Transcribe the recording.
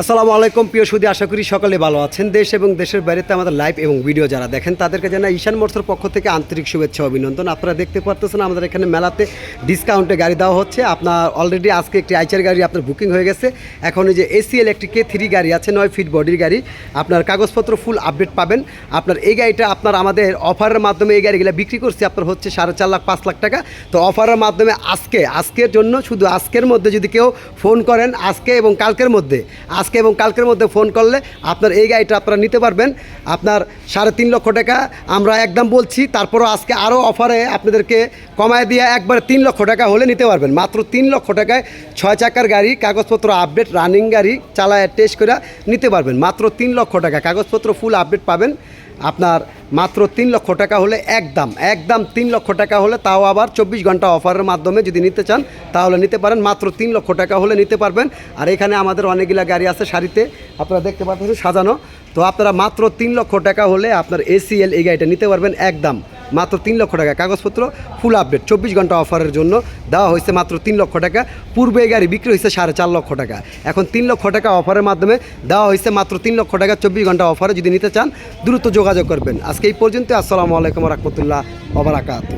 আসসালামু আলাইকুম, প্রিয় সুদী, আশা করি সকলে ভালো আছেন। দেশ এবং দেশের বাইরেতে আমাদের লাইভ এবং ভিডিও যারা দেখেন, তাদেরকে জানা ঈশান মোটরসের পক্ষ থেকে আন্তরিক শুভেচ্ছা, অভিনন্দন। আপনারা দেখতে পারতেছেন আমাদের এখানে মেলাতে ডিসকাউন্টে গাড়ি দেওয়া হচ্ছে। আপনার অলরেডি আজকে একটি আইচার গাড়ি আপনার বুকিং হয়ে গেছে। এখন যে এসি ইলেকট্রিক কে থ্রি গাড়ি আছে, নয় ফিট বডির গাড়ি। আপনার কাগজপত্র ফুল আপডেট পাবেন। আপনার এই গাড়িটা আপনার আমাদের অফারের মাধ্যমে এই গাড়িগুলো বিক্রি করছি, আপনার হচ্ছে সাড়ে চার লাখ, পাঁচ লাখ টাকা। তো অফারের মাধ্যমে আজকে, আজকের জন্য, শুধু আজকের মধ্যে যদি কেউ ফোন করেন, আজকে এবং কালকের মধ্যে আজকে এবং কালকের মধ্যে ফোন করলে আপনার এই গাড়িটা আপনারা নিতে পারবেন। আপনার সাড়ে তিন লক্ষ টাকা আমরা একদম বলছি, তারপরও আজকে আরও অফারে আপনাদেরকে কমায় দিয়ে একবার তিন লক্ষ টাকা হলে নিতে পারবেন। মাত্র তিন লক্ষ টাকায় ছয় চাকার গাড়ি, কাগজপত্র আপডেট রানিং গাড়ি চালায় টেস্ট করে নিতে পারবেন। মাত্র তিন লক্ষ টাকা কাগজপত্র ফুল আপডেট পাবেন। আপনার মাত্র তিন লক্ষ টাকা হলে একদম একদম তিন লক্ষ টাকা হলে তাও আবার চব্বিশ ঘণ্টা অফারের মাধ্যমে যদি নিতে চান, তাহলে নিতে পারেন, মাত্র তিন লক্ষ টাকা হলে নিতে পারবেন। আর এখানে আমাদের অনেকগুলা গাড়ি আছে শাড়িতে, আপনারা দেখতে পাচ্ছেন সাজানো। তো আপনারা মাত্র তিন লক্ষ টাকা হলে আপনার এসিএল এই গাড়িটা নিতে পারবেন একদম মাত্র তিন লক্ষ টাকা। কাগজপত্র ফুল আপডেট চব্বিশ ঘণ্টা অফারের জন্য দেওয়া হয়েছে মাত্র তিন লক্ষ টাকা। পূর্বে গাড়ি বিক্রি হয়েছে সাড়ে চার লক্ষ টাকা। এখন তিন লক্ষ টাকা অফারের মাধ্যমে দেওয়া হয়েছে মাত্র তিন লক্ষ টাকা। চব্বিশ ঘণ্টা অফারে যদি নিতে চান, দ্রুত যোগাযোগ করবেন। আজকে এই পর্যন্ত আসসালামু আলাইকুম রহমতুল্লাহ ওবরাকাতু